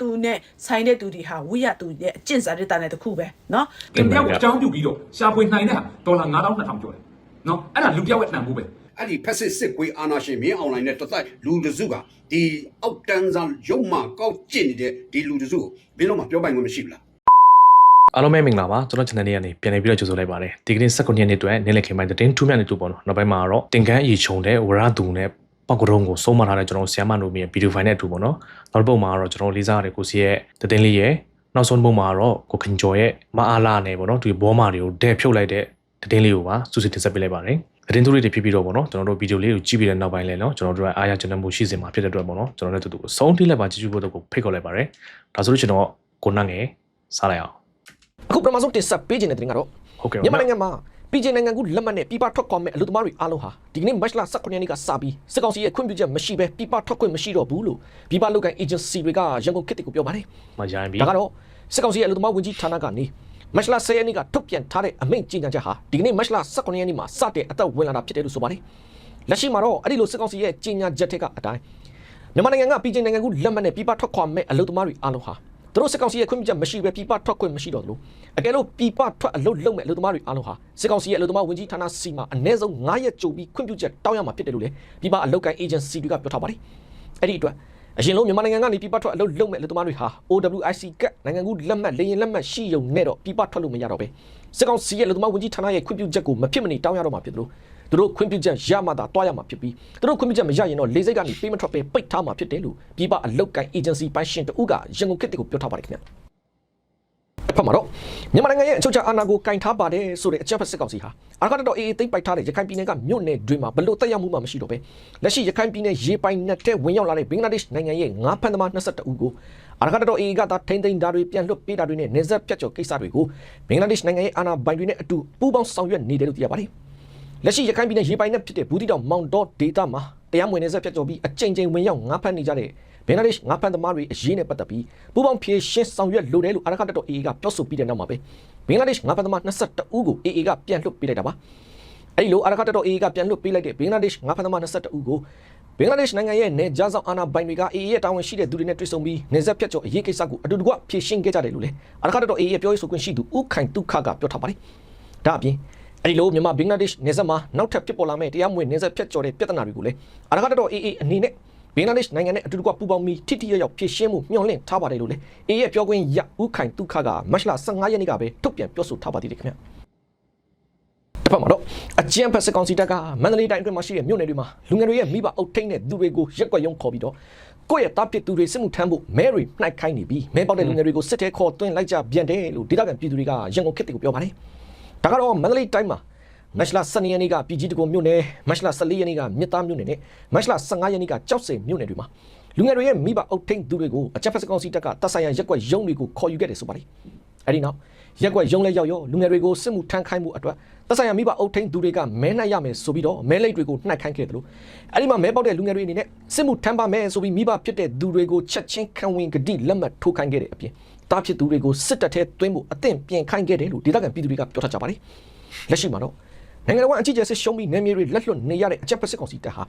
သူနဲ့ဆိုင်တဲ့သူတွေဟာဝိရသူရဲ့အကျင့်စာရိတ္တနဲ့တခုပဲနော်။တင်ပြောက်အကြောင်းပြုပြီးတော့ရှာဖွေနိုင်တဲ့ဒေါ်လာ9200ကျော်တယ်။နော်အဲ့ဒါလူပြောက်ရဲ့တန်ဖိုးပဲ။အဲ့ဒီဖက်စစ်စစ်ကွေးအာနာရှင်မင်းအောင်လိုင်းနဲ့တသက်လူတစုကဒီအောက်တန်းစားရုံမှကောက်ကျင့်နေတဲ့ဒီလူတစုကိုဘင်းတော့မှပြောပိုင်ခွင့်မရှိဘူးလားအားလုံးပဲမင်္ဂလာပါကျွန်တော် channel လေးကနေပြန်လည်ပြီးတော့ကြိုဆိုလိုက်ပါတယ်ဒီကနေ့19ရက်နေ့အတွက်နေ့လည်ခင်းပိုင်းသတင်းထူးမြတ်နေတူပေါ့နော်နောက်ပိုင်းမှာတော့တင်ကန်းအီချုံတဲ့ဝရသူနဲ့ ပေါက်ကရုံးကိုစုံမထားတဲ့ကျွန်တော်ဆီယမ်မနိုမီရဲ့ဗီဒီယိုဖိုင်နဲ့အတူပေါ့နော်နောက်တစ်ပုတ်မှာတော့ကျွန်တော်လေးစားရတဲ့ကိုစီရဲ့တည်င်းလေးရဲ့နောက်ဆုံးပုံမှာတော့ကိုခင်ကျော်ရဲ့မအားလာနဲ့ပေါ့နော်ဒီဘောမာတွေကိုဒဲ့ဖြုတ်လိုက်တဲ့တည်င်းလေးကိုပါစူးစစ်တင်ဆက်ပေးလိုက်ပါတယ်တည်င်းသူတွေတွေဖြစ်ပြီးတော့ပေါ့နော်ကျွန်တော်တို့ဗီဒီယိုလေးကိုကြည့်ပြီးတဲ့နောက်ပိုင်းလဲနော်ကျွန်တော်တို့ကအားရကျွန်တော်မှုရှိစင်မှာဖြစ်တဲ့အတွက်ပေါ့နော်ကျွန်တော်တို့တူတူအဆုံးထိလက်ပါကြည့်ကြည့်ဖို့တော့ကိုဖိတ်ခေါ်လိုက်ပါတယ်ဒါဆိုလို့ကျွန်တော်ကိုနှံ့ငယ်စားလိုက်အောင်အခုပထမဆုံးတင်ဆက်ပေးခြင်းတဲ့တင်ကတော့ဟုတ်ကဲ့မြန်မာနိုင်ငံမှာ ပြည်ကျနိုင်ငံကူလက်မှတ်နဲ့ပြည်ပထွက်ခွာမဲ့အလူသမားတွေအားလုံးဟာဒီကနေ့မတ်လ18ရက်နေ့ကစပြီးစစ်ကောင်စီရဲ့ခွင့်ပြုချက်မရှိဘဲပြည်ပထွက်ခွင့်မရှိတော့ဘူးလို့ပြည်ပလုပ်ကိုင် agency တွေကရန်ကုန်ခေတ်ကိုပြောပါတယ်မရိုင်းပြီဒါကတော့စစ်ကောင်စီရဲ့အလူသမားဝန်ကြီးဌာနကနေမတ်လ10ရက်နေ့ကထုတ်ပြန်ထားတဲ့အမိန့်ကြေညာချက်ဟာဒီကနေ့မတ်လ18ရက်နေ့မှာစတင်အသက်ဝင်လာတာဖြစ်တယ်လို့ဆိုပါတယ်လက်ရှိမှာတော့အဲ့ဒီလိုစစ်ကောင်စီရဲ့ကြေညာချက်ထက်ကအတိုင်းမြန်မာနိုင်ငံကပြည်ကျနိုင်ငံကူလက်မှတ်နဲ့ပြည်ပထွက်ခွာမဲ့အလုပ်သမားတွေအားလုံးဟာ သူတို့စစ်ကောင်စီရဲ့ခွင့်ပြုချက်မရှိဘဲပြည်ပထွက်ခွင့်မရှိတော့ဘူးအကယ်လို့ပြည်ပထွက်အလုပ်လုပ်မဲ့အလုပ်သမားတွေအားလုံးဟာစစ်ကောင်စီရဲ့အလုပ်သမားဝန်ကြီးဌာနစီမှာအနည်းဆုံး9ရက်ကြိုပြီးခွင့်ပြုချက်တောင်းရမှာဖြစ်တယ်လို့လည်းပြည်ပအလုပ်ကိုင် agency တွေကပြောထားပါတယ်အဲ့ဒီအတွက်အရင်လုံးမြန်မာနိုင်ငံကနေပြည်ပထွက်အလုပ်လုပ်မဲ့လူသမားတွေဟာ OWIC ကနိုင်ငံကူးလက်မှတ်လေရင်လက်မှတ်ရှိရုံနဲ့တော့ပြည်ပထွက်လို့မရတော့ပဲစစ်ကောင်စီရဲ့လူသမားဝန်ကြီးဌာနရဲ့ခွင့်ပြုချက်ကိုမဖြစ်မနေတောင်းရတော့မှာဖြစ်တယ်လို့ သူတို့ခွင့်ပြုချက်ရမှသာတွားရမှာဖြစ်ပြီးသူတို့ခွင့်ပြုချက်မရရင်တော့လေစိတ်ကနေပေးမထွက်ပဲပိတ်ထားမှာဖြစ်တယ်လို့ပြည်ပအလုပ်ကိုင် agency ပိုင်းရှင်တဦးကရန်ကုန်ခေတ်ကိုပြောထားပါတယ်ခင်ဗျဖတ်မှာတော့မြန်မာနိုင်ငံရဲ့အချုပ်အခြာအာဏာကိုကင်ထားပါတယ်ဆိုတဲ့အချက်ဖက်စစ်ကောင်စီဟာအာရကတော့အေးအေးသိမ့်ပိုက်ထားတဲ့ရခိုင်ပြည်နယ်ကမြို့နယ်တွေမှာဘလို့တက်ရောက်မှုမှမရှိတော့ပဲလက်ရှိရခိုင်ပြည်နယ်ရေပိုင်နက်တဲ့ဝင်ရောက်လာတဲ့ဘင်္ဂလားဒေ့ရှ်နိုင်ငံရဲ့ငါးဖန်သမား22ဦးကိုအာရကတော့အေးအေးကသာထိမ့်သိမ်းတာတွေပြန်လွတ်ပေးတာတွေနဲ့နေဆက်ဖြတ်ကျော်ကိစ္စတွေကိုဘင်္ဂလားဒေ့ရှ်နိုင်ငံရဲ့အာဏာပိုင်တွေနဲ့အတူပူးပေါင်းဆောင်ရွက်နေတယ်လို့သိရပါတယ် လက်ရှိရခိုင်ပြည်နယ်ရေပိုင်နက်ဖြစ်တဲ့ဘူးတီတောင်မောင်တော်ဒေတာမှာတရားမဝင်နေဆက်ဖြတ်ကျော်ပြီးအကြိမ်ကြိမ်ဝင်ရောက်ငါးဖန်နေကြတဲ့ဘင်္ဂလားဒေ့ရှ်ငါးဖန်သမားတွေအရေးနဲ့ပတ်သက်ပြီးပူးပေါင်းဖြည့်ရှင်းဆောင်ရွက်လိုတယ်လို့အာရကတော့ AA ကပြောဆိုပြီးတဲ့နောက်မှာပဲဘင်္ဂလားဒေ့ရှ်ငါးဖန်သမား22ဦးကို AA ကပြန်လွှတ်ပေးလိုက်တာပါအဲ့ဒီလိုအာရကတော့ AA ကပြန်လွှတ်ပေးလိုက်တဲ့ဘင်္ဂလားဒေ့ရှ်ငါးဖန်သမား22ဦးကိုဘင်္ဂလားဒေ့ရှ်နိုင်ငံရဲ့နေကြားဆောင်အာဏာပိုင်တွေက AA ရဲ့တာဝန်ရှိတဲ့သူတွေနဲ့တွေ့ဆုံပြီးနေဆက်ဖြတ်ကျော်အရေးကိစ္စကိုအတူတကွဖြည့်ရှင်းခဲ့ကြတယ်လို့လည်းအာရကတော့ AA ရဲ့ပြောရေးဆိုခွင့်ရှိသူဦးခိုင်တုခကပြောထားပါတယ်ဒါအပြင် အဲ့ဒီလိုမြန်မာဘင်္ဂလားဒေ့ရှ်နေဆက်မှာနောက်ထပ်ဖြစ်ပေါ်လာမဲ့တရားမဝင်နေဆက်ဖြတ်ကျော်တဲ့ပြဿနာတွေကိုလည်းအာရကတော့ AA အနေနဲ့ဘင်္ဂလားဒေ့ရှ်နိုင်ငံနဲ့အတူတကွပူးပေါင်းပြီးထိထိရောက်ရောက်ဖြည့်ရှင်းမှုမျှော်လင့်ထားပါတယ်လို့လည်းအေးရဲ့ပြောခွင့်ရဦးခိုင်တုခကမတ်လ15ရက်နေ့ကပဲထုတ်ပြန်ပြောဆိုထားပါသေးတယ်ခင်ဗျတစ်ဖက်မှာတော့အကြံဖက်စစ်ကောင်စီတပ်ကမန္တလေးတိုင်းအတွင်းမှာရှိတဲ့မြို့နယ်တွေမှာလူငယ်တွေရဲ့မိဘအုပ်ထိန်းတဲ့သူတွေကိုရက်ကွက်ရုံခေါ်ပြီးတော့ကိုယ့်ရဲ့တားပစ်သူတွေစစ်မှုထမ်းဖို့မဲတွေနှိုက်ခိုင်းနေပြီးမဲပေါက်တဲ့လူငယ်တွေကိုစစ်တဲခေါ်သွင်းလိုက်ကြပြန်တယ်လို့ဒေသခံပြည်သူတွေကရန်ကုန်ခေတ်တွေကိုပြောပါတယ် ဒါကတော့မန္တလေးတိုင်းမှာမတ်လ12ရက်နေ့ကပြည်ကြီးတကုံမြို့နယ်မတ်လ14ရက်နေ့ကမြစ်သားမြို့နယ်နဲ့မတ်လ15ရက်နေ့ကကြောက်စင်မြို့နယ်တွေမှာလူငယ်တွေရဲ့မိဘအုပ်ထိန်းသူတွေကိုအကြက်ဖက်စကောင်စီတပ်ကတပ်ဆိုင်ရာရက်ကွက်ရုံးတွေကိုခေါ်ယူခဲ့တယ်ဆိုပါတယ်။အဲဒီနောက်ရက်ကွက်ရုံးလဲရောက်ရောလူငယ်တွေကိုစစ်မှုထမ်းခိုင်းမှုအတွက်တပ်ဆိုင်ရာမိဘအုပ်ထိန်းသူတွေကမဲနှိုက်ရမယ်ဆိုပြီးတော့မဲလိတ်တွေကိုနှိုက်ခိုင်းခဲ့တယ်လို့အဲဒီမှာမဲပေါက်တဲ့လူငယ်တွေအနေနဲ့စစ်မှုထမ်းပါမယ်ဆိုပြီးမိဘဖြစ်တဲ့သူတွေကိုချက်ချင်းခံဝင်ဂတိလက်မှတ်ထိုးခိုင်းခဲ့တဲ့အပြင် တားဖြစ်သူတွေကိုစစ်တပ်ထဲသွင်းဖို့အသင့်ပြင်ခိုင်းခဲ့တယ်လို့ဒေသခံပြည်သူတွေကပြောထားကြပါတယ်။လက်ရှိမှာတော့နိုင်ငံတော်ကအကြီးအကျယ်စစ်ရှုံးပြီးနေမြေတွေလက်လွတ်နေရတဲ့အကြက်ဖက်စစ်ကောင်စီတပ်ဟာ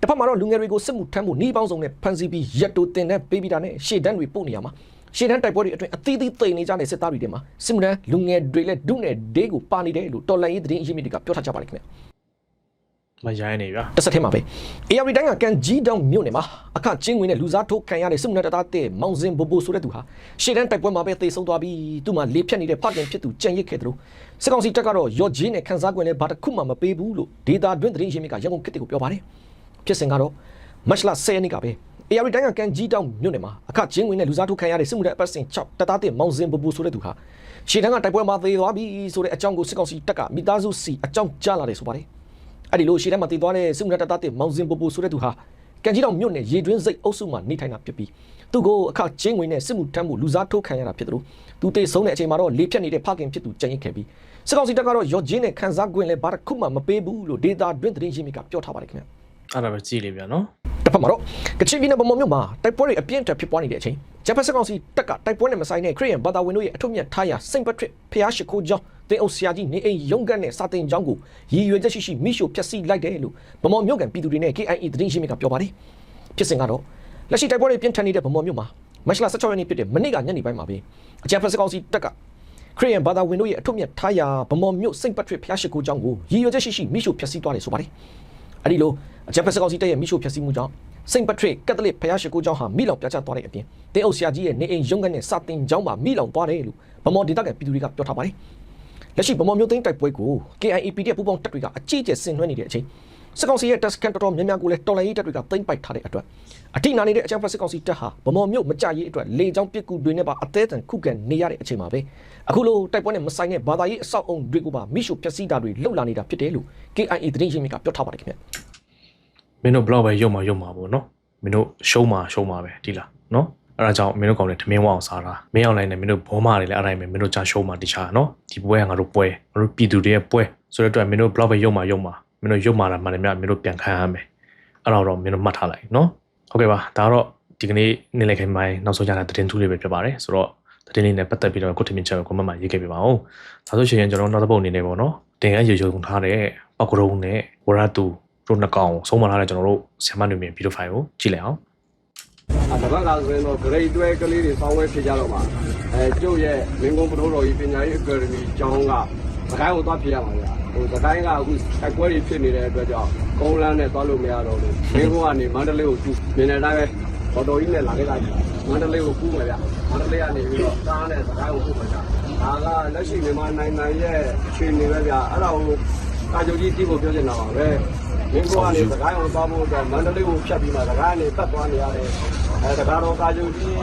တစ်ဖက်မှာတော့လူငယ်တွေကိုစစ်မှုထမ်းဖို့နှီးပေါင်းစုံနဲ့ဖန်ဆီးပြီးရက်တိုတင်တဲ့ပေးပြီးတာနဲ့ရှေ့တန်းတွေပို့နေရမှာရှေ့တန်းတိုက်ပွဲတွေအတွင်းအသီးသီးသိမ်းနေကြတဲ့စစ်သားတွေထဲမှာစစ်မှုထမ်းလူငယ်တွေလည်းဒုနဲ့ဒေးကိုပါနေတယ်လို့တော်လန်ရေးသတင်းအရင်းမြစ်တွေကပြောထားကြပါတယ်ခင်ဗျ မရိုင်းနေဗျာတစ်ဆက်ထဲမှာပဲ AR တိုင်းကကန်ကြီးတောင်မြို့နယ်မှာအခချင်းဝင်တဲ့လူစားထိုးခံရတဲ့စစ်မှုထမ်းတပ်သားတဲ့မောင်စင်ဘိုဘိုဆိုတဲ့သူဟာရှေ့တန်းတိုက်ပွဲမှာပဲသေဆုံးသွားပြီးသူ့မှာလေဖြတ်နေတဲ့ဖခင်ဖြစ်သူကြံရစ်ခဲ့တယ်လို့စစ်ကောင်စီတပ်ကတော့ရော့ဂျင်းနဲ့ခန်းစားကွင်းလည်းဘာတစ်ခုမှမပေးဘူးလို့ဒေတာတွင်းသတင်းရင်းမြစ်ကရန်ကုန်ခေတ်ကိုပြောပါတယ်ဖြစ်စဉ်ကတော့မတ်လ10ရက်နေ့ကပဲ AR တိုင်းကကန်ကြီးတောင်မြို့နယ်မှာအခချင်းဝင်တဲ့လူစားထိုးခံရတဲ့စစ်မှုထမ်းအပတ်စဉ်6တပ်သားတဲ့မောင်စင်ဘိုဘိုဆိုတဲ့သူဟာရှေ့တန်းကတိုက်ပွဲမှာသေသွားပြီဆိုတဲ့အကြောင်းကိုစစ်ကောင်စီတပ်ကမိသားစုစီအကြောင်းကြားလာတယ်ဆိုပါတယ် အဲ့ဒီလိုရှေ့တန်းမှာတည်သွားတဲ့စစ်မှုထမ်းတပ်သားတဲ့မောင်စင်ပူပူဆိုတဲ့သူဟာကန်ကြီးတောင်မြို့နယ်ရေတွင်းစိတ်အုပ်စုမှာနေထိုင်တာဖြစ်ပြီးသူ့ကိုအခချင်းဝင်နဲ့စစ်မှုထမ်းမှုလူစားထိုးခံရတာဖြစ်တယ်လို့သူတေဆုံးတဲ့အချိန်မှာတော့လေဖြတ်နေတဲ့ဖခင်ဖြစ်သူကြံရစ်ခဲ့ပြီးစစ်ကောင်စီတပ်ကတော့ရော့ဂျင်းနဲ့ခန်းစားကွင်းလည်းဘာတစ်ခုမှမပေးဘူးလို့ဒေတာတွင်းသတင်းရင်းမြစ်ကပြောထားပါတယ်ခင်ဗျအဲ့ဒါပဲကြည့်လေဗျာနော်တစ်ဖက်မှာတော့ကချင်ပြည်နယ်ဗမာမြို့မှာတိုက်ပွဲတွေအပြင်းအထန်ဖြစ်ပွားနေတဲ့အချိန်ဂျပန်စစ်ကောင်စီတပ်ကတိုက်ပွဲနဲ့မဆိုင်တဲ့ခရီးရန်ဘာသာဝင်တို့ရဲ့အထွတ်မြတ်ထားရာစိန့်ပထရစ်ဖျားရှိခိုးကြောင်း တင်အုပ်ဆရာကြီးနေအိမ်ရုံးကန်နဲ့စာတင်ကြောင်းကိုရည်ရွယ်ချက်ရှိရှိမိရှို့ဖျက်ဆီးလိုက်တယ်လို့ဗမာမြို့ကန်ပြည်သူတွေနဲ့ KIA သတင်းရင်းမြစ်ကပြောပါတယ်ဖြစ်စဉ်ကတော့လက်ရှိတိုက်ပွဲတွေပြင်းထန်နေတဲ့ဗမာမြို့မှာမတ်လ16ရက်နေ့ဖြစ်တဲ့မနေ့ကညနေပိုင်းမှာပဲအကြံဖက်စကောင်စီတက်ကခရီးယန်ဘာသာဝင်တို့ရဲ့အထွတ်မြတ်ထားရာဗမော်မြို့စိန့်ပတ်ထရစ်ဖျားရှိခိုးကျောင်းကိုရည်ရွယ်ချက်ရှိရှိမိရှုဖျက်ဆီးသွားတယ်ဆိုပါတယ်။အဲဒီလိုအကြံဖက်စကောင်စီတက်ရဲ့မိရှုဖျက်ဆီးမှုကြောင့်စိန့်ပတ်ထရစ်ကက်သလစ်ဖျားရှိခိုးကျောင်းဟာမိလောင်ပြတ်ကျသွားတဲ့အပြင်တင်းအုပ်ဆရာကြီးရဲ့နေအိမ်ရုံးခန်းနဲ့စာတင်ကျောင်းမှာမိလောင်သွားတယ်လို့ဗမော်ဒေတာကပြည်သူတွေကပြောထားပါတယ်။ လက်ရှိဗမော်မြို့သိမ်းတိုက်ပွဲကို KIA PDF ပူးပေါင်းတပ်တွေကအကြီးအကျယ်ဆင်နွှဲနေတဲ့အချိန်စစ်ကောင်စီရဲ့တပ်စကန်တော်တော်များများကိုလည်းတော်လိုင်းရေးတပ်တွေကသိမ်းပိုက်ထားတဲ့အတွက်အတိနာနေတဲ့အကြမ်းဖက်စစ်ကောင်စီတပ်ဟာဗမော်မြို့မကြရေးအတွက်လေကြောင်းပစ်ကူတွေနဲ့ပါအသေးအံခုခံနေရတဲ့အချိန်မှာပဲအခုလိုတိုက်ပွဲနဲ့မဆိုင်တဲ့ဘာသာရေးအဆောက်အုံတွေကိုပါမိရှုဖျက်ဆီးတာတွေလှုပ်လာနေတာဖြစ်တယ်လို့ KIA သတင်းရင်းမြစ်ကပြောထားပါတယ်ခင်ဗျမင်းတို့ဘလောက်ပဲရုံမှာရုံမှာပေါ့နော်မင်းတို့ရှုံးမှာရှုံးမှာပဲဒီလားနော် အဲ့ဒါကြောင့်မင်းတို့ကောင်တွေထမင်းဝအောင်စားတာမင်းအောင်လိုက်နဲ့မင်းတို့ဘောမတွေလည်းအဲ့တိုင်းပဲမင်းတို့ကြာရှုံးမှာတခြားနော်ဒီပွဲကငါတို့ပွဲငါတို့ပြည်သူတွေရဲ့ပွဲဆိုတဲ့အတွက်မင်းတို့ဘလောက်ပဲရုံမှာရုံမှာမင်းတို့ရုံမှာတာမှန်တယ်များမင်းတို့ပြန်ခံရမယ်အဲ့တော့တော့မင်းတို့မှတ်ထားလိုက်နော်ဟုတ်ကဲ့ပါဒါတော့ဒီကနေ့နေ့လည်ခင်းပိုင်းနောက်ဆုံးကြတဲ့သတင်းထူးလေးပဲဖြစ်ပါတယ်ဆိုတော့သတင်းလေးနဲ့ပတ်သက်ပြီးတော့ကိုထင်မြင်ချက်ကို comment မှာရေးခဲ့ပြပါဦးဒါဆိုရှင်ကျွန်တော်နောက်တစ်ပုတ်အနေနဲ့ပေါ့နော်တင်ရရေရုံထားတဲ့ပောက်ကရုံးနဲ့ဝရတူတို့နှစ်ကောင်ဆုံးမထားတဲ့ကျွန်တော်တို့ဆ iam မနေမြင်ဗီဒီယိုဖိုင်ကိုကြည့်လိုက်အောင် အဲတပတ်ကဆိုရင်တော့ grade တွဲကလေးတွေဆောင်းဝဲဖြစ်ကြတော့မှာအဲကျုပ်ရဲ့မင်းကုန်းပထိုးတော်ကြီးပညာရေး academy ကျောင်းကစကိုင်းကိုသွားဖြစ်ရမှာဗျာဟိုစကိုင်းကအခုအကွဲတွေဖြစ်နေတဲ့အတွက်ကြောင့်ကုန်းလန်းနဲ့သွားလို့မရတော့ဘူးမင်းကုန်းကနေမန္တလေးကိုကျူမြင်တဲ့အတိုင်းပဲတော်တော်ကြီးနဲ့လာခဲ့တာကြီးမန္တလေးကိုကူးမယ်ဗျာမန္တလေးကနေပြီးတော့ကားနဲ့စကိုင်းကိုကူးမယ်ဗျာဒါကလက်ရှိမြန်မာနိုင်ငံရဲ့အခြေအနေပဲဗျာအဲ့ဒါကိုအာဂျိုကြီးတိဖို့ပြောချင်တာပါပဲမင်းကုန်းကနေစကိုင်းကိုသွားဖို့အတွက်မန္တလေးကိုဖြတ်ပြီးမှစကိုင်းကနေပတ်သွားနေရတယ် အဲတကားတော့ကာယုံကြီး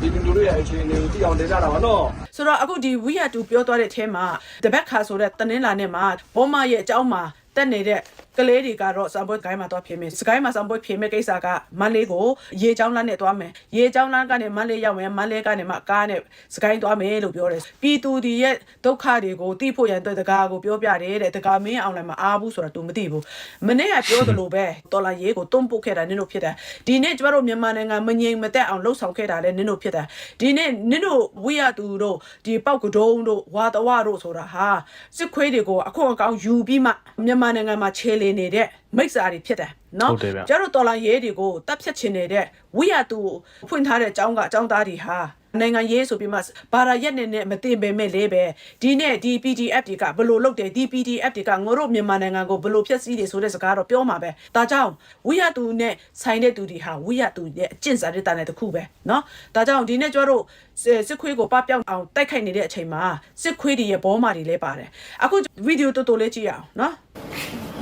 ဒီလူတို့ရဲ့အခြေအနေကိုသိအောင်တင်ကြတာပါနော်ဆိုတော့အခုဒီ we have to ပြောသွားတဲ့အထဲမှာတပတ်ခါဆိုတဲ့တနင်္လာနေ့မှာဘောမရဲ့အကြောင်းမှာတက်နေတဲ့ ကလေးတွေကတော့စံပွဲကိုင်းမှာသွားဖြစ်မယ်စကိုင်းမှာစံပွဲဖြစ်မယ်ကိစ္စကမန်လေးကိုရေချောင်းလမ်းနဲ့သွားမယ်ရေချောင်းလမ်းကနေမန်လေးရောက်မယ်မန်လေးကနေမှကားနဲ့စကိုင်းသွားမယ်လို့ပြောတယ်ပြည်သူတွေရဲ့ဒုက္ခတွေကိုတိဖို့ရန်အတွက်တကားကိုပြောပြတယ်တဲ့တကားမင်းအောင်လည်းမအားဘူးဆိုတာ तू မသိဘူးမနေ့ကပြောသလိုပဲတော်လာရေးကိုတွန်းပုတ်ခဲ့တာနင်တို့ဖြစ်တယ်ဒီနေ့ကျမတို့မြန်မာနိုင်ငံမငြိမ်မသက်အောင်လှုပ်ဆောင်ခဲ့တာလည်းနင်တို့ဖြစ်တယ်ဒီနေ့နင်တို့ဝိရသူတို့ဒီပောက်ကတုံးတို့ဝါတဝတို့ဆိုတာဟာစစ်ခွေးတွေကိုအခွင့်အကောင်းယူပြီးမှမြန်မာနိုင်ငံမှာခြေလည်နေတဲ့မိစ္ဆာတွေဖြစ်တယ်နော် ဟုတ်တယ်ဗျ ကျတို့တော်လာရေးတွေကိုတတ်ဖြတ်ချင်နေတဲ့ဝိရသူကိုဖွင့်ထားတဲ့အကြောင်းကအကြောင်းသားတွေဟာနိုင်ငံရေးဆိုပြီးမှဘာသာရက်နဲ့နဲ့မတင်ပေမဲ့လေးပဲဒီနေ့ဒီ PDF တွေကဘယ်လို့လုပ်တယ်ဒီ PDF တွေကငါတို့မြန်မာနိုင်ငံကိုဘယ်လို့ဖျက်ဆီးတယ်ဆိုတဲ့စကားတော့ပြောမှာပဲဒါကြောင့်ဝိရသူနဲ့ဆိုင်တဲ့သူတွေဟာဝိရသူရဲ့အကျင့်စာရစ်တာနဲ့တစ်ခုပဲเนาะဒါကြောင့်ဒီနေ့ကျတို့စစ်စစ်ခွေးကိုပပြောင်းအောင်တိုက်ခိုက်နေတဲ့အချိန်မှာစစ်ခွေးတွေရဲ့ဘောမာတွေလည်းပါတယ်အခုဗီဒီယိုတော်တော်လေးကြည့်ရအောင်เนาะ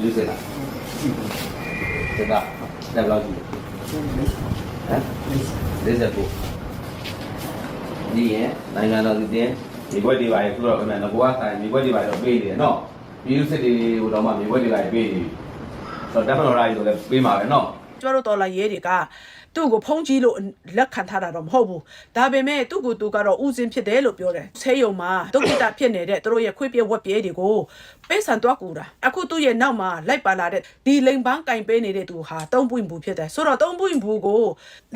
လေးစက်လားစက်ကတက်လောက်ကြည့်ဟမ်လေးစက်ကိုဒီရဲ့နိုင်ငံတော်စီတင်ဒီဘွက်တွေပါရဲ့ဆိုတော့အမှန်တော့ဘွားဆိုင်ဒီဘွက်တွေပါတော့ပေးနေတယ်နော်ပြည်သူစစ်တွေဟိုတော့မှဒီဘွက်တွေပါပေးနေပြီဆိုတော့တပ်မတော်ရာကြီးဆိုလည်းပေးမှာပဲနော်ကျမတို့တော်လာရဲတွေက သူ့ကိုဖုံးကြီးလို့လက်ခံထားတာတော့မဟုတ်ဘူးဒါပေမဲ့သူ့ကိုသူကတော့ဥစဉ်ဖြစ်တယ်လို့ပြောတယ်ဆဲယုံမှာဒုက္ခိတဖြစ်နေတဲ့သူတို့ရဲ့ခွေးပြက်ဝက်ပြဲတွေကိုပေးဆန်တော့ကူတာအခုသူ့ရဲ့နောက်မှာလိုက်ပါလာတဲ့ဒီလိန်ပန်းကင်ပေးနေတဲ့သူဟာတုံးပွင့်ဘူးဖြစ်တယ်ဆိုတော့တုံးပွင့်ဘူးကို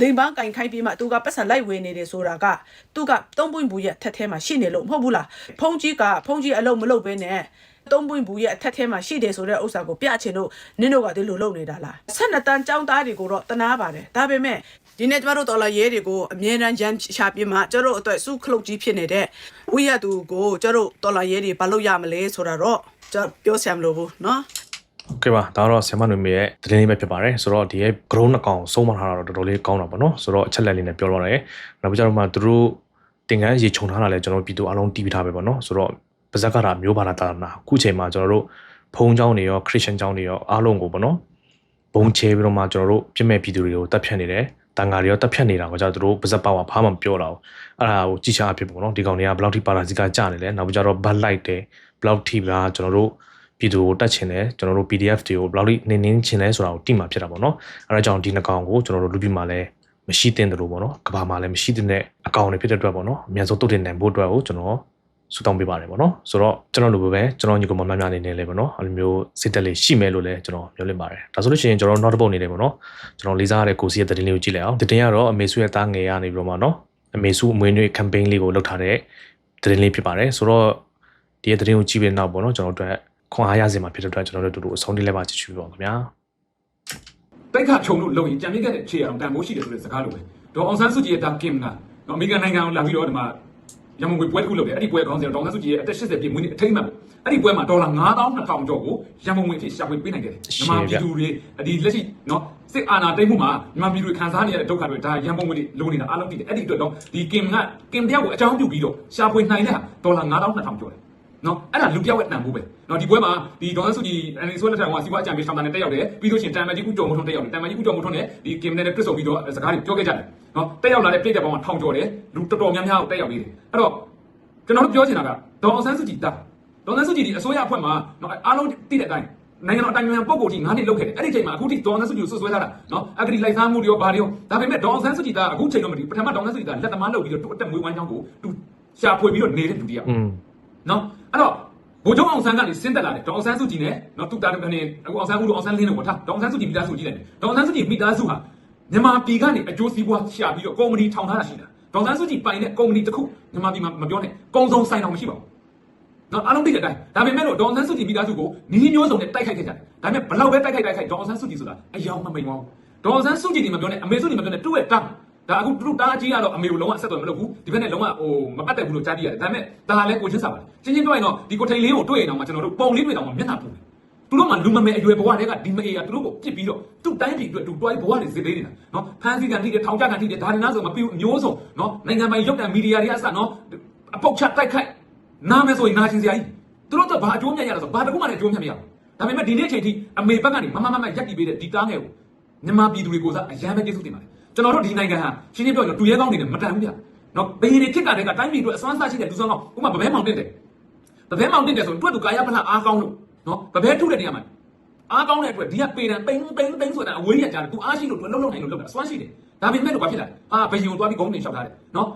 လိန်ပန်းကင်ခိုင်းပြီးမှသူကပတ်စံလိုက်ဝင်နေတယ်ဆိုတာကသူကတုံးပွင့်ဘူးရဲ့ထက်ထဲမှာရှိနေလို့မဟုတ်ဘူးလားဖုံးကြီးကဖုံးကြီးအလုံးမလုပ်ဘဲနဲ့ တုံးပွင့်ဘူးရဲ့အထက်ထဲမှာရှိတယ်ဆိုတဲ့ဥစ္စာကိုပြချင်လို့နင်းတို့ကဒီလိုလုပ်နေတာလား၁၂တန်းចောင်းသားတွေကိုတော့တနာပါတယ်ဒါပေမဲ့ဒီနေ့ကျမတို့တော်လာရဲတွေကိုအမြဲတမ်းရမ်းရှာပြမှာကျတို့အတွက်စုခလုတ်ကြီးဖြစ်နေတဲ့ဝိရသူကိုကျတို့တော်လာရဲတွေဘာလို့ရမလဲဆိုတာတော့ကျပြောဆရာမလို့ဘူးเนาะ โอเคပါဒါတော့ဆ iam မနေမြင်ရဲ့သတင်းလေးပဲဖြစ်ပါတယ်ဆိုတော့ဒီရဲ့ grow နှစ်ကောင်ဆုံးမထားတာတော့တော်တော်လေးကောင်းတာပေါ့နော်ဆိုတော့အချက်လက်လေးနဲ့ပြောတော့တယ်နောက်ပြီးကြတော့မှသူတို့တင်ကန်းရေခြုံထားတာလဲကျွန်တော်တို့ပြည်သူအလုံးတီးပြီးထားပဲပေါ့နော်ဆိုတော့ ပါဇက်ကတာမျိုးဘာသာတာနာအခုချိန်မှာကျွန်တော်တို့ဖုံးเจ้าတွေရောခရစ်ယာန်เจ้าတွေရောအားလုံးကိုပေါ့နော်ဘုံချဲပြီးတော့မှကျွန်တော်တို့ပြစ်မဲ့ပြည်သူတွေကိုတတ်ဖြတ်နေတယ်တန်ဃာတွေရောတတ်ဖြတ်နေတာကိုကြောင့်သူတို့ပါဇက်ပါဝါဘာမှမပြောတော့ဘူးအဲ့ဒါကိုကြည့်ချအဖြစ်ပေါ့နော်ဒီကောင်တွေကဘယ်လောက်ထိပါရာစီကကြာနေလဲနောက်ပြီးကြတော့ဘတ်လိုက်တယ်ဘယ်လောက်ထိပါကျွန်တော်တို့ ပြည်သူကိုတက်ချင်တယ်ကျွန်တော်တို့ PDF တွေကိုဘယ်လောက်လိနေနေချင်လဲဆိုတာကိုတိမှဖြစ်တာပေါ့နော်အဲဒါကြောင့်ဒီနှကောင်ကိုကျွန်တော်တို့လူပြီးမှလည်းမရှိတင်တယ်လို့ပေါ့နော်ကဘာမှလည်းမရှိတဲ့အကောင်တွေဖြစ်တဲ့အတွက်ပေါ့နော်အများဆုံးတုတ်တင်နိုင်ဖို့အတွက်ကိုကျွန်တော် ဆူတောင်းပေးပါတယ်ပေါ့နော်ဆိုတော့ကျွန်တော်လိုပဲကျွန်တော်ညီကောင်မများများအနေနဲ့လည်းပေါ့နော်အဲလိုမျိုးစိတ်တက်လေးရှိမယ်လို့လည်းကျွန်တော်ပြောလင့်ပါတယ်ဒါဆိုလို့ရှိရင်ကျွန်တော်နောက်တစ်ပုတ်အနေနဲ့ပေါ့နော်ကျွန်တော်လေးစားရတဲ့ကိုစီရဲ့တည်င်းလေးကိုကြည့်လိုက်အောင်တည်င်းကတော့အမေစုရဲ့တားငယ်ရနေပြီးတော့မှနော်အမေစုအမွေးနေ့ campaign လေးကိုလုပ်ထားတဲ့တည်င်းလေးဖြစ်ပါတယ်ဆိုတော့ဒီရဲ့တည်င်းကိုကြည့်ပြီးတဲ့နောက်ပေါ့နော်ကျွန်တော်တို့အတွက်ခွန်အားရစေမှာဖြစ်တဲ့အတွက်ကျွန်တော်တို့တို့အဆုံးထိလည်းပါချစ်ချူပါခင်ဗျာတိုက်ခါခြုံလို့လုံရင်ကြံမိခဲ့တဲ့ခြေအောင်တန်မိုးရှိတယ်ဆိုတဲ့စကားလိုပဲဒေါ်အောင်ဆန်းစုကြည်ရဲ့တာကင်ကနော်အမေရိကန်နိုင်ငံကိုလာပြီးတော့ဒီမှာ ရမုံငွေပွဲတစ်ခုလုပ်တယ်အဲ့ဒီပွဲခေါင်းစဉ်ဒေါ်အောင်ဆန်းစုကြည်ရဲ့အသက်80ပြည့်မွေးနေ့အထိမ်းအမှတ်အဲ့ဒီပွဲမှာဒေါ်လာ9200ကျော်ကိုရမုံငွေအဖြစ်ရှာဖွေပေးနိုင်ခဲ့တယ်မြန်မာပြည်သူတွေဒီလက်ရှိနော်စစ်အာဏာသိမ်းမှုမှာမြန်မာပြည်သူတွေခံစားနေရတဲ့ဒုက္ခတွေဒါရမုံငွေတွေလိုနေတာအားလုံးသိတယ်အဲ့ဒီအတွက်တော့ဒီကင်ကကင်တယောက်ကိုအကြောင်းပြုပြီးတော့ရှာဖွေနိုင်တဲ့ဒေါ်လာ9200ကျော်တယ် နော်အဲ့ဒါလူပြောက်ရဲ့တန်ဖိုးပဲနော်ဒီပွဲမှာဒီဒေါ်ဆန်းစုကြည်အန်ဒီဆိုလက်ထက်ကစီဝါအကြံပေးဆောင်တာနဲ့တက်ရောက်တယ်ပြီးလို့ရှိရင်တန်မကြီးဦးကျော်မိုးထွန်းတက်ရောက်တယ်တန်မကြီးဦးကျော်မိုးထွန်းနဲ့ဒီကင်မနဲ့တွေ့ဆုံပြီးတော့စကားတွေပြောခဲ့ကြတယ်နော်တက်ရောက်လာတဲ့ပြည်တဲ့ဘောင်ကထောင်ကျော်တယ်လူတော်တော်များများကိုတက်ရောက်နေတယ်အဲ့တော့ကျွန်တော်တို့ပြောချင်တာကဒေါ်အောင်ဆန်းစုကြည်တာဒေါ်အောင်ဆန်းစုကြည်ဒီအစိုးရအဖွဲ့မှာနော်အားလုံးသိတဲ့အတိုင်းနိုင်ငံတော်အတိုင်ပင်ခံပုဂ္ဂိုလ်ကြီး9နှစ်လုပ်ခဲ့တယ်အဲ့ဒီချိန်မှာအခုထိဒေါ်အောင်ဆန်းစုကြည်ကိုဆွဆွဲထားတာနော်အဂတိလိုက်စားမှုတွေရောဘာတွေရောဒါပေမဲ့ဒေါ်အောင်ဆန်းစုကြည်ကအခုချိန်တော့မဒီပထမဒေါ်အောင်ဆန်းစုကြည်ကလက်သမားလုပ်ပြီးတော့သူ့အတက်မွေးဝမ်းကြောင်းကိုသူရှာဖွေပြီးတော့နေတဲ့လူတယောက်อืมနော် အဲ့တော့ဘိုးချုပ်အောင်ဆန်းကနေဆင်းသက်လာတယ်ဒေါအောင်ဆန်းစုကြည်နဲ့နော်သူတာကနေအခုအောင်ဆန်းဦးတို့အောင်ဆန်းလင်းတို့ကိုထားဒေါအောင်ဆန်းစုကြည်မိသားစုကြည့်လိုက်တယ်ဒေါအောင်ဆန်းစုကြည်မိသားစုဟာမြန်မာပြည်ကနေအကျိုးစီးပွားရှာပြီးတော့ကုမ္ပဏီထောင်ထားတာရှိတာဒေါအောင်ဆန်းစုကြည်ပိုင်တဲ့ကုမ္ပဏီတစ်ခုမြန်မာပြည်မှာမပြောနဲ့ကုံစုံဆိုင်တော့မရှိပါဘူးနော်အားလုံးသိတဲ့အတိုင်းဒါပေမဲ့လို့ဒေါအောင်ဆန်းစုကြည်မိသားစုကိုနီးမျိုးစုံနဲ့တိုက်ခိုက်ခဲ့ကြတယ်ဒါပေမဲ့ဘလောက်ပဲတိုက်ခိုက်တိုက်ခိုက်ဒေါအောင်ဆန်းစုကြည်ဆိုတာအယောင်မမိန်ပါဘူးဒေါအောင်ဆန်းစုကြည်ဒီမပြောနဲ့အမေစုကြည်မပြောနဲ့သူ့ရဲ့တာ ဒါအခုသူတို့တားကြီးကတော့အမေကိုလုံးဝဆက်သွယ်မလုပ်ဘူးဒီဘက်နဲ့လုံးဝဟိုမပတ်သက်ဘူးလို့ကြားသိရတယ်ဒါပေမဲ့ဒါလည်းကိုချင်းစားပါတယ်ချင်းချင်းပြောရင်တော့ဒီကိုထိန်လေးကိုတွေ့ရင်တော့မှကျွန်တော်တို့ပုံလေးတွေ့တော့မှမျက်နှာပူတယ်သူတို့မှလူမမဲအရွယ်ဘဝတွေကဒီမအေးကသူတို့ကိုပြစ်ပြီးတော့သူ့တိုင်းပြည်အတွက်သူတွိုင်းဘဝတွေစစ်သေးနေတာနော်ဖန်စီကန်ထိတယ်ထောင်ချကန်ထိတယ်ဒါရနာဆိုမပြူအမျိုးစုံနော်နိုင်ငံပိုင်ရုပ်တံမီဒီယာတွေအစနော်အပုတ်ချတိုက်ခိုက်နားမဲဆိုရင်နာကျင်စရာကြီးသူတို့ကဘာအကျိုးမြတ်ရလဲဆိုဘာတကူမှလည်းအကျိုးမြတ်မရဘူးဒါပေမဲ့ဒီနေ့ချိန်ထိအမေဘက်ကနေမမမမရက်တီပေးတဲ့ဒီတားငယ်ကိုမြန်မာပြည်သူတွေကိုစားအရန်ပဲကျေးဇူးတင်ပါတယ် ကျွန်တော်တို့ဒီနိုင်ငံဟာရှင်းရှင်းပြောရင်တူရဲကောင်းနေတယ်မတန်ဘူးဗျနော်ဘယ်နေဖြစ်တာတွေကတိုင်းပြည်အတွက်အစွမ်းစားရှိတဲ့လူဆောင်ကောင်းဥပမာဗဘဲမောင်တင်တယ်ဗဘဲမောင်တင်တယ်ဆိုရင်တွက်သူကာယပလအားကောင်းလို့နော်ဗဘဲထုတဲ့နေရာမှာအားကောင်းတဲ့အတွက်ဒီကပေတံပိန်းပိန်းပိန်းဆိုတာအဝေးရကြတယ်သူအားရှိလို့သူလှုပ်လှုပ်နိုင်လို့လှုပ်တာအစွမ်းရှိတယ်ဒါပေမဲ့လို့ဘာဖြစ်လာလဲအာဘယုံသွားပြီးဂုံးနေလျှောက်ထားတယ်နော်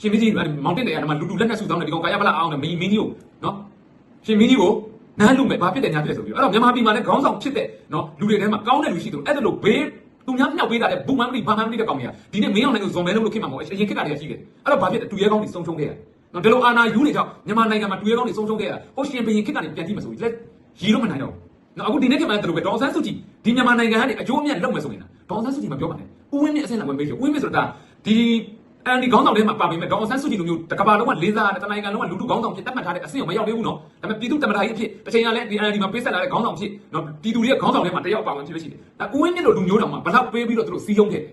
ရှင်မင်းကြီးမောင်တင်တယ်ကဒီမှာလူလူလက်နဲ့ဆူဆောင်တယ်ဒီကောင်ကာယပလအားအောင်တယ်မင်းမင်းကြီးကိုနော်ရှင်မင်းကြီးကိုနန်းလူမဲ့ဘာဖြစ်တယ်ညာဖြစ်တယ်ဆိုပြီးအဲ့တော့မြန်မာပြည်မှာလည်းခေါင်းဆောင်ဖြစ်တဲ့နော်လူတွေထဲမှာကောင်းတဲ့လူရှိတယ်အဲ့ဒါလို့ဘေး သူများမြောက်ပေးတာတဲ့ဘူမန်မလီဘာမန်မလီတဲ့ကောင်ကြီးဒီနေ့မင်းအောင်နိုင်ငံဇွန်မဲလုံးလို့ခင်မှာမဟုတ်အရင်ခေတ်ကတည်းကရှိတယ်အဲ့တော့ဘာဖြစ်လဲတူရဲကောင်းတွေဆုံးရှုံးခဲ့ရတယ်နော်ဒီလိုအာနာယူနေကြောင့်မြန်မာနိုင်ငံမှာတူရဲကောင်းတွေဆုံးရှုံးခဲ့ရတာဟိုရှင်ဘရင်ခေတ်ကနေပြန်ကြည့်မဆိုလက်ရီတော့မနိုင်တော့နော်အခုဒီနေ့ခေတ်မှာတူပဲဒေါအောင်ဆန်းစုကြည်ဒီမြန်မာနိုင်ငံကနေအကျိုးအမြတ်လုပ်မယ်ဆိုရင်ဒေါအောင်ဆန်းစုကြည်မပြောပါနဲ့ဦးဝင်းမြင့်အဆင့်လာဝင်ပေးတယ်ဦးဝင်းမြင့်ဆိုတာဒီ အန်ဒီခေါင်းဆောင်ထဲမှာပါပေမဲ့ဒေါအောင်ဆန်းစုကြည်လိုမျိုးတကဘာလုံးကလေးစားတဲ့တနိုင်ငံလုံးကလူထုခေါင်းဆောင်ဖြစ်တတ်မှတ်ထားတဲ့အဆင့်ကိုမရောက်သေးဘူးနော်ဒါပေမဲ့ပြည်သူတမန်တော်ကြီးအဖြစ်တစ်ချိန်ကလည်းဒီအန်ဒီမှာပေးဆက်လာတဲ့ခေါင်းဆောင်ဖြစ်နော်ပြည်သူတွေရဲ့ခေါင်းဆောင်ထဲမှာတယောက်ပါဝင်ဖြစ်လို့ရှိတယ်ဒါဦးဝင်းမြင့်လိုလူမျိုးတော်မှာဘလောက်ပေးပြီးတော့သူတို့စီးရုံးခဲ့တယ်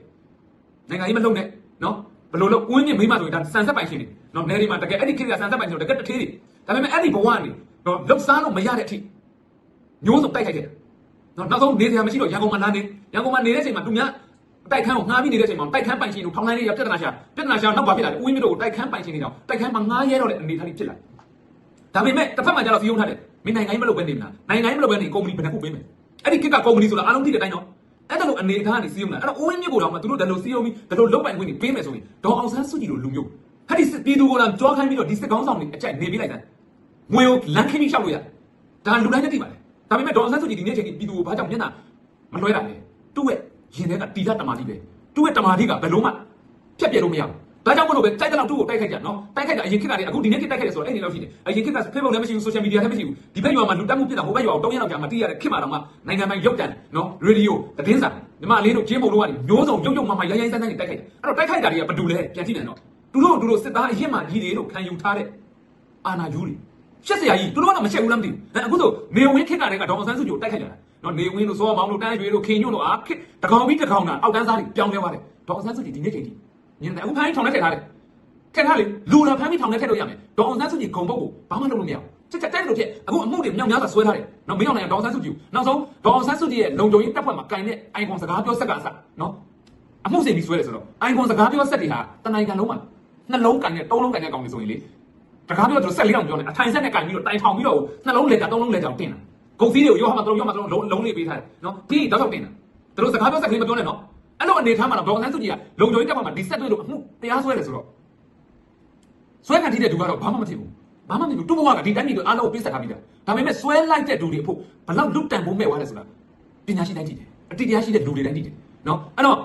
နိုင်ငံကြီးမလုံးနဲ့နော်ဘယ်လိုလဲဦးဝင်းမြင့်မိမဆိုရင်ဒါစံဆက်ပိုင်ရှင်တွေနော်နယ်ဒီမှာတကယ်အဲ့ဒီခေတ်ကစံဆက်ပိုင်ရှင်တွေတကယ်တထေးတွေဒါပေမဲ့အဲ့ဒီဘဝကနေနော်လှုပ်ရှားလို့မရတဲ့အထိမျိုးစုံတိုက်ခိုက်ခဲ့တယ်နော်နောက်ဆုံးနေစရာမရှိတော့ရန်ကုန်မှာလာနေရန်ကုန်မှာနေတဲ့အချိန်မှာသူများ တိုက်ခန်းကိုငှားပြီးနေတဲ့အချိန်မှာတိုက်ခန်းပိုင်ရှင်တို့ထောင်လိုင်းလေးရပြဿနာရှာပြဿနာရှာနောက်ဘာဖြစ်လာလဲဦးဝင်းမြင့်တို့ကိုတိုက်ခန်းပိုင်ရှင်တွေကြောင့်တိုက်ခန်းမှာငှားရဲတော့တဲ့အနေအထားလေးဖြစ်လာဒါပေမဲ့တစ်ဖက်မှာကျတော့စီယုံထားတယ်မင်းနိုင်ငံကြီးမလုပ်ဘဲနေမလားနိုင်ငံကြီးမလုပ်ဘဲနေကုမ္ပဏီဘယ်နှခုပေးမယ်အဲ့ဒီကိကကုမ္ပဏီဆိုတာအားလုံးသိတဲ့အတိုင်းတော့အဲ့ဒါလို့အနေအထားကနေစီယုံလာအဲ့တော့ဦးဝင်းမြင့်ကိုတော့မှသူတို့ဒါလို့စီယုံပြီးဒါလို့လုတ်ပိုင်ခွင့်တွေပေးမယ်ဆိုရင်ဒေါအောင်ဆန်းစုကြည်လိုလူမျိုးဟဲ့ဒီစစ်ပြည်သူကိုလာကြွားခိုင်းပြီးတော့ဒီစစ်ကောင်းဆောင်တွေအကြိုက်နေပြလိုက်တာငွေကိုလမ်းခင်းပြီးရှောက်လို့ရတယ်ဒါလူတိုင်းနဲ့သိပါလေဒါပေမဲ့ဒေါအောင်ဆန်းစုကြည်ဒီနေ့ချိန်ဒီပြည်သူကိုဘာကြောင့်မျက်နှာမလွှဲတာလဲသူ့ရဲ့ ရင်ထဲကတီလာတမာတိပဲသူ့ရဲ့တမာတိကဘယ်လုံးမှဖြတ်ပြလို့မရဘူးဒါကြောင့်မလို့ပဲတိုက်တဲ့လောက်သူ့ကိုတိုက်ခိုက်ကြနော်တိုက်ခိုက်တာအရင်ခေတ်ကတည်းကအခုဒီနေ့ခေတ်တိုက်ခိုက်တယ်ဆိုတော့အဲ့ဒီလောက်ရှိတယ်အရင်ခေတ်က Facebook လည်းမရှိဘူး social media လည်းမရှိဘူးဒီဘက်ရွာမှာလူတက်မှုဖြစ်တာဟိုဘက်ရွာကိုတောင်းရအောင်ကြာမတိရတဲ့ခေတ်မှာတော့မှနိုင်ငံပိုင်ရုပ်တံနော်ရေဒီယိုသတင်းစာညီမလေးတို့ဂျင်းပုံတို့ကနေမျိုးစုံရုပ်ရုပ်မမရိုင်းရိုင်းစမ်းစမ်းနေတိုက်ခိုက်တယ်အဲ့တော့တိုက်ခိုက်တာတွေကဘာတူလဲပြန်ကြည့်နေတော့သူတို့သူတို့စစ်သားအရင်မှကြီးတွေလို့ခံယူထားတဲ့အာနာယူတွေရှက်စရာကြီးသူတို့ကတော့မရှက်ဘူးလားမသိဘူးအဲအခုဆိုနေဝင်းခေတ်ကတည်းကဒေါအောင်ဆန်းစုကြည်ကိုတိုက်ခိုက်ကြတာ နော်နေဝင်းတို့စောမောင်တို့တန်းရွေတို့ခင်ညွန့်တို့အာခေတ်တကောင်ပြီးတကောင်တာအောက်တန်းစားတွေပြောင်းလဲသွားတယ်ဒေါအောင်ဆန်းစုကြည်ဒီနေ့ချိန်ထိညနေအခုဖိုင်းထောင်နဲ့ထည့်ထားတယ်ထက်ထားလေလူလာဖမ်းပြီးထောင်ထဲထည့်လို့ရမယ်ဒေါအောင်ဆန်းစုကြည်ဂုံပုတ်ကိုဘာမှလုပ်လို့မရဘူးချက်ချက်တိုက်လို့ဖြစ်အခုအမှုတွေမြောက်များစွာဆွဲထားတယ်နော်မင်းအောင်နိုင်ဒေါအောင်ဆန်းစုကြည်နောက်ဆုံးဒေါအောင်ဆန်းစုကြည်ရဲ့လုံခြုံရေးတပ်ဖွဲ့မှာကင်တဲ့အိုင်ကွန်စကားပြောဆက်ကစနော်အမှုစင်ပြီးဆွဲတယ်ဆိုတော့အိုင်ကွန်စကားပြောဆက်တွေဟာတနိုင်ကန်လုံးမှာနှလုံးကန်နဲ့သုံးလုံးကန်တဲ့ကောင်တွေဆိုရင်လေတကားပြောသူဆက်လေးအောင်ပြောနေအထိုင်ဆက်နဲ့ကန်ပြီးတော့တိုင်ထောင်ပြီးတော့နှလုံးလေကသုံးလုံးလေကြောင်တင်တာ ဂုံစည်းတွေကိုရောဟာမတော်ရောမှာတော့လုံးလုံးလေးပေးထားတယ်နော်ပြီးတော့တော့တင်တာသူတို့စကားပြောဆက်ကလေးမပြောနဲ့နော်အဲ့လိုအနေထားမှာတော့ဒေါအောင်ဆန်းစုကြည်ကလုံခြုံရေးတပ်ဖွဲ့မှာဒီဆက်တွေ့လို့အမှုတရားစွဲတယ်ဆိုတော့ဆွဲခံထိတဲ့သူကတော့ဘာမှမဖြစ်ဘူးဘာမှမဖြစ်ဘူးသူ့ဘဝကဒီတိုင်းပြည်ကိုအားလုံးကိုပြစ်ဆက်ထားပြီးသားဒါပေမဲ့ဆွဲလိုက်တဲ့လူတွေအဖို့ဘလောက်လူတန်ဖို့မဲ့သွားလဲဆိုတာပညာရှိတိုင်းကြည့်တယ်အတိတရားရှိတဲ့လူတွေတိုင်းကြည့်တယ်နော်အဲ့တော့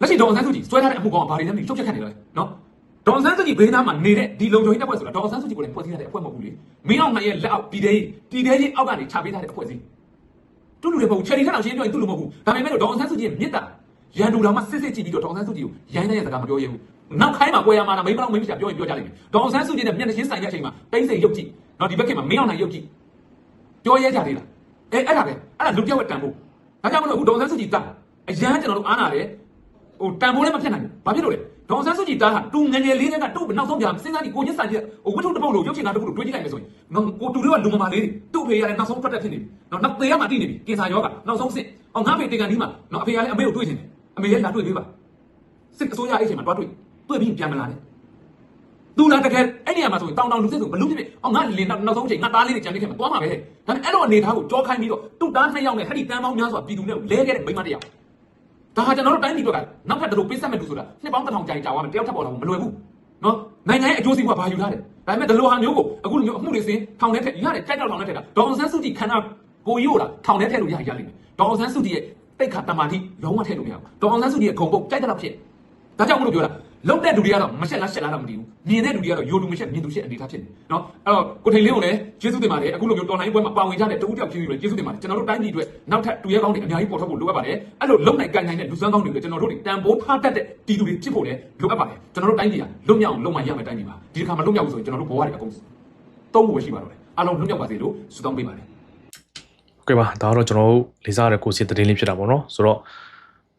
လက်ရှိဒေါ်အောင်ဆန်းစုကြည်ဆွဲထားတဲ့အမှုကောင်ကဘာတွေလဲမသိချုပ်ချက်ခတ်နေတယ်နော် ဒေါ်အောင်ဆန်းစုကြည်ဘေးနားမှာနေတဲ့ဒီလုံခြုံရေးတပ်ဖွဲ့ဆိုတာဒေါ်အောင်ဆန်းစုကြည်ကိုလည်းဖွဲ့စည်းထားတဲ့အဖွဲ့မဟုတ်ဘူးလေမင်းအောင်နိုင်ရဲ့လက်အောက်ပြည်သေးပြည်သေးချင်းအောက်ကနေခြာပေးထားတဲ့အဖွဲ့စည်းသူ့လူတွေမဟုတ်ဘူးချယ်ရီခက်အောင်ရှင်းပြောရင်သူ့လူမဟုတ်ဘူးဒါပေမဲ့လို့ဒေါ်အောင်ဆန်းစုကြည်ရဲ့မြစ်တာရန်သူတော်မှစစ်စစ်ကြည့်ပြီးတော့ဒေါအောင်ဆန်းစုကြည်ကိုရိုင်းတဲ့စကားမပြောရဘူးနောက်ခိုင်းမှာပွဲရမှာလားမိမလောက်မိမချပြောရင်ပြောကြလိမ့်မယ်ဒေါအောင်ဆန်းစုကြည်နဲ့မျက်နှာချင်းဆိုင်တဲ့အချိန်မှာတိမ့်စိန်ရုပ်ကြည့်နော်ဒီဘက်ခေတ်မှာမင်းအောင်နိုင်ရုပ်ကြည့်ပြောရဲကြသေးလားအဲအဲ့ဒါပဲအဲ့ဒါလူပြောက်ဝက်တန်ဖို့ဒါကြောင့်မလို့အခုဒေါအောင်ဆန်းစုကြည်တာအရန်ကျွန်တော်တို့အားနာတယ်ဟိုတန်ဖိုးလည်းမဖြစ်နိုင်ဘူးဘာဖြစ်လို့လဲ ဒေါအောင်ဆန်းစုကြည်တာဟာတူငယ်ငယ်လေးတွေကတူနောက်ဆုံးပြန်စဉ်းစားကြည့်ကိုချင်းဆိုင်ကြီးဟိုဝတ္ထုတစ်ပုတ်လို့ရုပ်ရှင်ကားတစ်ပုတ်လို့တွေးကြည့်လိုက်မယ်ဆိုရင်နော်ကိုတူတွေကလူမမာလေးတွေသူ့ဖေရတယ်နောက်ဆုံးထွက်တက်ဖြစ်နေပြီနော်နောက်သေးရမှတိနေပြီကင်ဆာယောဂနောက်ဆုံးစစ်အောင်ငါဖေတေကန်ဒီမှာနော်အဖေကလည်းအမေကိုတွေးနေတယ်အမေလည်းလာတွေးပေးပါစစ်အစိုးရအဲ့ချိန်မှာတွားတွေးတွေးပြီးပြန်မလာနဲ့သူလာတကယ်အဲ့နေရာမှာဆိုရင်တောင်တောင်လူစစ်ဆိုဘလူးဖြစ်ဖြစ်အောင်ငါလင်နောက်ဆုံးချိန်ငါသားလေးတွေကြံနေခဲ့မှာတွားမှာပဲဒါပေမဲ့အဲ့လိုအနေထားကိုကြောခိုင်းပြီးတော့သူ့သားနှစ်ယောက်နဲ့ဟဲ့ဒီတန်းပေါင်းများစွာပြည်သူနဲ့လဲခဲ့တဲ့မိမတစ်ယောက် ဒါဟာကျွန်တော်တို့တိုင်းပြည်အတွက်ကနောက်ထပ်တို့ပေးဆက်မဲ့သူဆိုတာနှစ်ပေါင်းတစ်ထောင်ကြာကြာသွားမယ်တယောက်ထပ်ပေါ်လာမလွယ်ဘူးနော်နိုင်ငံရဲ့အကျိုးစီးပွားဘာယူထားတယ်ဒါပေမဲ့ဒီလိုဟာမျိုးကိုအခုလိုမျိုးအမှုတွေစင်ထောင်ထဲထက်ရတယ်ကြိုက်တော့ထောင်ထဲထက်တာဒေါအောင်ဆန်းစုကြည်ခန္ဓာကိုယ်ရိုးတာထောင်ထဲထည့်လို့ရရလိမ့်မယ်ဒေါအောင်ဆန်းစုကြည်ရဲ့တိတ်ခါတမာတိလုံးဝထည့်လို့မရဘူးဒေါအောင်ဆန်းစုကြည်ရဲ့ဂုံပုတ်ကြိုက်တဲ့တော့ဖြစ်ဒါကြောင့်မလို့ပြောတာ လုံတဲ့လူတွေကတော့မရှက်လားရှက်လားတော့မသိဘူးမြင်တဲ့လူတွေကတော့ယိုလူမရှက်မြင်သူရှက်အနေထားဖြစ်နေနော်အဲ့တော့ကိုထိန်လေးကိုလည်းကျေးဇူးတင်ပါတယ်အခုလိုမျိုးတော်လိုင်းပွဲမှာပါဝင်ကြတဲ့တဦးတယောက်ချင်းတွေကျေးဇူးတင်ပါတယ်ကျွန်တော်တို့တိုင်းပြည်အတွက်နောက်ထပ်တူရဲကောင်းတွေအများကြီးပေါ်ထွက်ဖို့လိုအပ်ပါတယ်အဲ့လိုလုံနိုင်ကန်နိုင်တဲ့လူစမ်းကောင်းတွေကိုကျွန်တော်တို့တန်ဖိုးထားတတ်တဲ့တီတူတွေဖြစ်ဖို့လည်းလိုအပ်ပါတယ်ကျွန်တော်တို့တိုင်းပြည်ကလွတ်မြောက်အောင်လုံမရမယ်တိုင်းပြည်ပါဒီတစ်ခါမှလွတ်မြောက်ဘူးဆိုရင်ကျွန်တော်တို့ဘဝတွေအကုန်သုံးဖို့ပဲရှိပါတော့တယ်အားလုံးလွတ်မြောက်ပါစေလို့ဆုတောင်းပေးပါတယ် โอเคပါဒါတော့ကျွန်တော်တို့လေးစားရတဲ့ကိုစီသတင်းလေးဖြစ်တာပေါ့နော်ဆိုတော့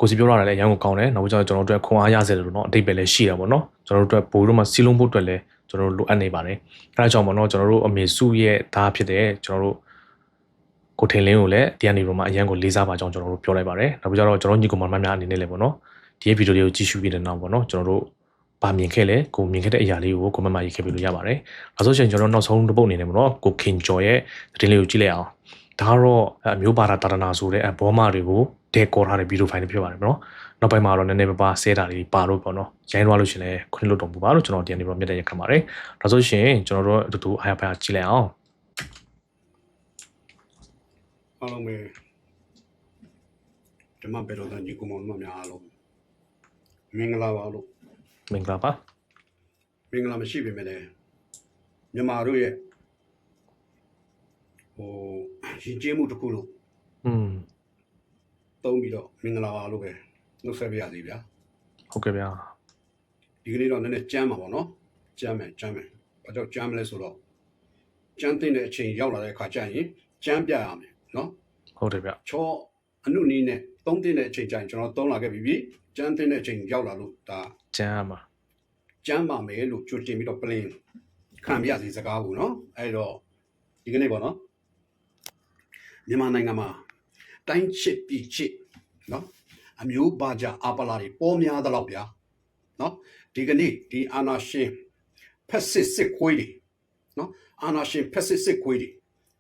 ကိုစီပြောရတာလည်းအရင်ကကောင်းတယ်နောက်ပြီးကျွန်တော်တို့အတွက်ခွန်အားရစေတယ်လို့เนาะအတိတ်ပဲလည်းရှိတာပေါ့နော်ကျွန်တော်တို့အတွက်ပို့လို့မှစီလုံးဖို့အတွက်လည်းကျွန်တော်တို့လိုအပ်နေပါတယ်အဲဒါကြောင့်ပေါ့နော်ကျွန်တော်တို့အမေစုရဲ့သားဖြစ်တဲ့ကျွန်တော်တို့ကိုထင်လင်းကိုလည်းဒီကနေတော့မှအရင်ကိုလေးစားပါကြောင်းကျွန်တော်တို့ပြောလိုက်ပါတယ်နောက်ပြီးတော့ကျွန်တော်ညီကောင်မများအနေနဲ့လည်းပေါ့နော်ဒီရဲ့ဗီဒီယိုလေးကိုကြည့်ရှုပြီးတဲ့နောက်ပေါ့နော်ကျွန်တော်တို့ပါမြင်ခဲ့လဲကိုမြင်ခဲ့တဲ့အရာလေးကိုကွန်မန့်မှာရေးခဲ့ပြီးလို့ရပါတယ်။အဲဆိုရှင်ကျွန်တော်နောက်ဆုံးတစ်ပုတ်အနေနဲ့ပေါ့နော်ကိုခင်ကျော်ရဲ့သတင်းလေးကိုကြည့်လိုက်အောင်။ ဒါကတော့အမျိုးဘာသာတာရနာဆိုတဲ့ဘောမတွေကိုတဲကောထားတဲ့ဗီဒီယိုဖိုင်လေးဖြစ်ပါတယ်ပေါ့နော်။နောက်ပိုင်းမှာတော့နည်းနည်းပါးပါဆဲတာတွေပါလို့ပေါ့နော်။ရိုင်းသွားလို့ရှင်လဲခွင့်လို့တော့ပူပါလို့ကျွန်တော်ဒီနေ့တော့မြတ်တဲ့ရက်ခံပါတယ်။ဒါဆိုရှင်ကျွန်တော်တို့အတူတူအားရပါကြည့်လိုက်အောင်အားလုံးပဲဓမ္မပေတော်သားညီကောင်မောင်များအားလုံးမင်္ဂလာပါလို့မင်္ဂလာပါမင်္ဂလာမရှိပေမဲ့လည်းမြန်မာတို့ရဲ့ ဟိုရင်ကျေးမှုတစ်ခုလို့။อืมသုံးပြီးတော့မင်္ဂလာပါလို့ပဲနှုတ်ဆက်ပြရစီဗျာဟုတ်ကဲ့ဗျာဒီကနေ့တော့နည်းနည်းကြမ်းပါပေါ့နော်ကြမ်းမယ်ကြမ်းမယ်ဘာကြောင့်ကြမ်းမလဲဆိုတော့ကြမ်းတဲ့အချိန်ရောက်လာတဲ့အခါကျရင်ကြမ်းပြရမယ်နော်ဟုတ်တယ်ဗျချောအနုနီးနဲ့သုံးတဲ့အချိန်ကျရင်ကျွန်တော်သုံးလာခဲ့ပြီပြီကြမ်းတဲ့အချိန်ရောက်လာလို့ဒါ။ကျမ်းရမှာကြမ်းပါမယ်လို့ကြိုတင်ပြီးတော့ plan ခံပြစီစကားကိုနော်အဲ့တော့ဒီကနေ့ပေါ့နော် မြန်မာနိုင်ငံမှာတိုင်းချစ်ပြည်ချစ်နော်အမျိုးပါကြအပလာတွေပေါ်များသလောက်ဗျာနော်ဒီကနေ့ဒီအာနာရှင်ဖက်စစ်စစ်ခွေးတွေနော်အာနာရှင်ဖက်စစ်စစ်ခွေးတွေ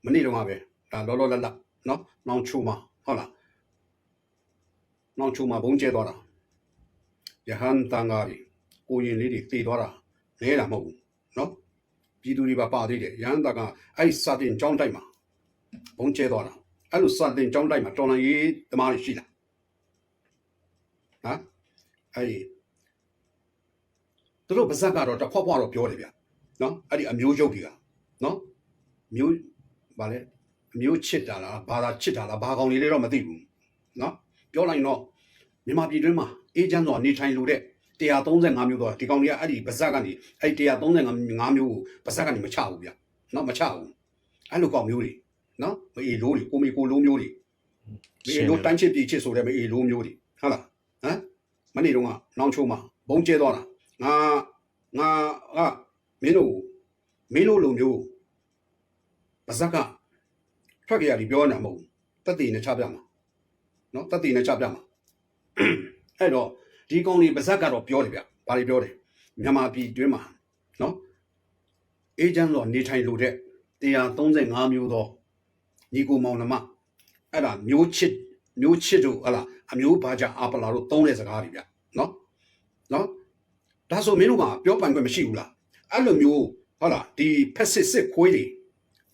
မနေ့တုန်းကပဲဒါလောလောလတ်လတ်နော်နောင်ချိုမှာဟုတ်လားနောင်ချိုမှာဘုံကျဲသွားတာယဟန်တန်ဃာတွေကိုရင်လေးတွေသေသွားတာလဲတာမဟုတ်ဘူးနော်ပြည်သူတွေပါပါသေးတယ်ယဟန်တန်ဃာအဲ့စာတင်ကြောင်းတိုက်မှာ ဘုံကျဲသွားတာအဲ့လိုစာတင်ကြောင်းတိုက်မှာတော်လန်ရေးသမားတွေရှိလားဟမ်အဲ့ဒီသူတို့ပါဇက်ကတော့တစ်ခွက်ခွက်တော့ပြောတယ်ဗျနော်အဲ့ဒီအမျိုးရုပ်တွေကနော်မျိုးဗာလဲအမျိုးချစ်တာလားဘာသာချစ်တာလားဘာကောင်လေးတွေတော့မသိဘူးနော်ပြောလိုက်တော့မြန်မာပြည်တွင်းမှာအေဂျင့်ဆိုတာနေထိုင်လို့တဲ့135မျိုးတော့ဒီကောင်တွေကအဲ့ဒီပါဇက်ကနေအဲ့ဒီ135မျိုးကိုပါဇက်ကနေမချဘူးဗျနော်မချဘူးအဲ့လိုကောင်မျိုးတွေ နော်မအေလိုးတွေကိုမီကိုလိုးမျိုးတွေမအေလိုးတိုင်းချစ်ပြည်ချစ်ဆိုတဲ့မအေလိုးမျိုးတွေဟုတ်လားဟမ်မနေ့တုန်းကနောင်ချိုးမှာဘုံကျဲသွားတာငါငါကမင်းတို့မင်းတို့လိုမျိုးပါဇက်ကထွက်ကြရဒီပြောနေတာမဟုတ်ဘူးတက်တည်နဲ့ချပြမှာနော်တက်တည်နဲ့ချပြမှာအဲ့တော့ဒီကောင်ကြီးပါဇက်ကတော့ပြောတယ်ဗျဘာတွေပြောတယ်မြန်မာပြည်တွင်းမှာနော်အေဂျင့်တော့နေထိုင်လို့တဲ့135မျိုးသော ညီကိုမောင်နှမအဲ့ဒါမျိုးချစ်မျိုးချစ်တို့ဟလာအမျိုးဘာကြအာပလာတို့သုံးတဲ့စကားတွေဗျနော်နော်ဒါဆိုမင်းတို့ကပြောပိုင်ခွင့်မရှိဘူးလားအဲ့လိုမျိုးဟုတ်လားဒီဖက်စစ်စစ်ခွေးတွေ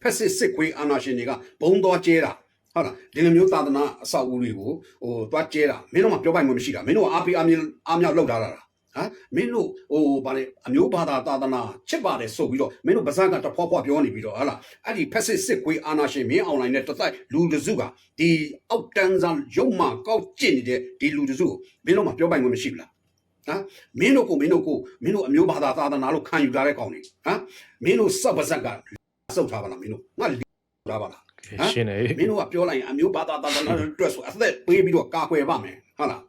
ဖက်စစ်စစ်ခွေးအာနာရှင်တွေကဘုံသွားကျဲတာဟုတ်လားဒီလိုမျိုးသာသနာအဆောက်အဦတွေကိုဟိုသွားကျဲတာမင်းတို့ကပြောပိုင်ခွင့်မရှိတာမင်းတို့ကအားပေးအားမြအားမြောက်လောက်ထားတာလား ဟဟမ်မင်းတို့ဟိုဗာလေအမျိုးဘာသာသာသနာချစ်ပါတယ်ဆိုပြီးတော့မင်းတို့ဗဇက်ကတဖွာဖွာပြောနေပြီးတော့ဟာလားအဲ့ဒီဖက်စစ်စစ်ကွေးအာနာရှင်မင်းအွန်လိုင်းနဲ့တသက်လူတစုကဒီအောက်တန်းစားရုံမှကောက်ကျင့်နေတဲ့ဒီလူတစုကိုမင်းတို့မှပြောပိုင်ခွင့်မရှိဘူးလားဟမ်မင်းတို့ကိုမင်းတို့ကိုမင်းတို့အမျိုးဘာသာသာသနာလို့ခံယူထားတဲ့ကောင်တွေဟမ်မင်းတို့စက်ပါဇက်ကစုပ်ထားပါလားမင်းတို့ငါလီထားပါလားရှင်းနေမင်းတို့ကပြောလိုက်ရင်အမျိုးဘာသာသာသနာအတွက်ဆိုအသက်ပေးပြီးတော့ကာကွယ်ပါမယ်ဟုတ်လား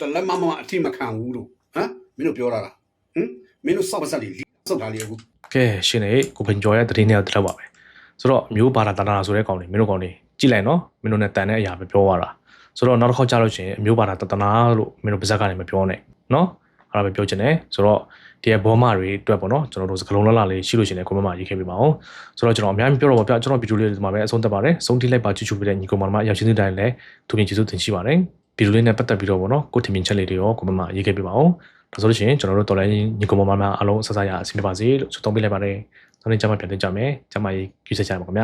တလက်မမအထိမခံဘူးလို့ဟမ် မင်းတို့ပြောတာလားဟမ်မင်းတို့စောက်ပါစက်လေးစောက်တာလေးအခုကဲရှင်းနေကိုပင်ကျော်ရဲ့တတိနေတော့တက်ပါပဲဆိုတော့အမျိုးဘာသာတနာဆိုတဲ့ကောင်တွေမင်းတို့ကောင်တွေကြည့်လိုက်နော်မင်းတို့နဲ့တန်တဲ့အရာပဲပြောရတာဆိုတော့နောက်တစ်ခေါက်ကြားလို့ရှိရင်အမျိုးဘာသာတနာလို့မင်းတို့ပါဇက်ကနေမပြောနဲ့နော်အဲ့ဒါပဲပြောချင်တယ်ဆိုတော့ဒီရဲ့ဘောမတွေအတွက်ပေါ့နော်ကျွန်တော်တို့စကလုံးလလလေးရှိလို့ရှိရင်ကိုမမရေးခဲ့ပြပါအောင်ဆိုတော့ကျွန်တော်အများကြီးပြောတော့ပါဗျကျွန်တော်ဗီဒီယိုလေးဒီမှာပဲအဆုံးသတ်ပါတယ်ဆုံးထိလိုက်ပါချူချူပြတဲ့ညီကောင်မမအရောက်ချင်းတဲ့တိုင်းလည်းသူပြင်ကျေးဇူးတင်ရှိပါတယ်ဗီဒီယိုလေးနဲ့ပတ်သက်ပြီးတော့ပေါ့နော်ကိုထင်မြင်ချက်လေးတွေရောကိုမမရေးခဲ့ပြပါအောင်ဒါ ဆိုလို့ရှိရင်ကျွန်တော်တို့တော်လိုင်းညီကောင်မမအားလုံးဆက်စားရအဆင်ပြေပါစေလို့ဆုတောင်းပေးလိုက်ပါတယ်နောက်နေ့ကျမှပြန်တွေ့ကြမယ်ကျမရေးကြည့်ဆက်ကြပါခင်ဗျ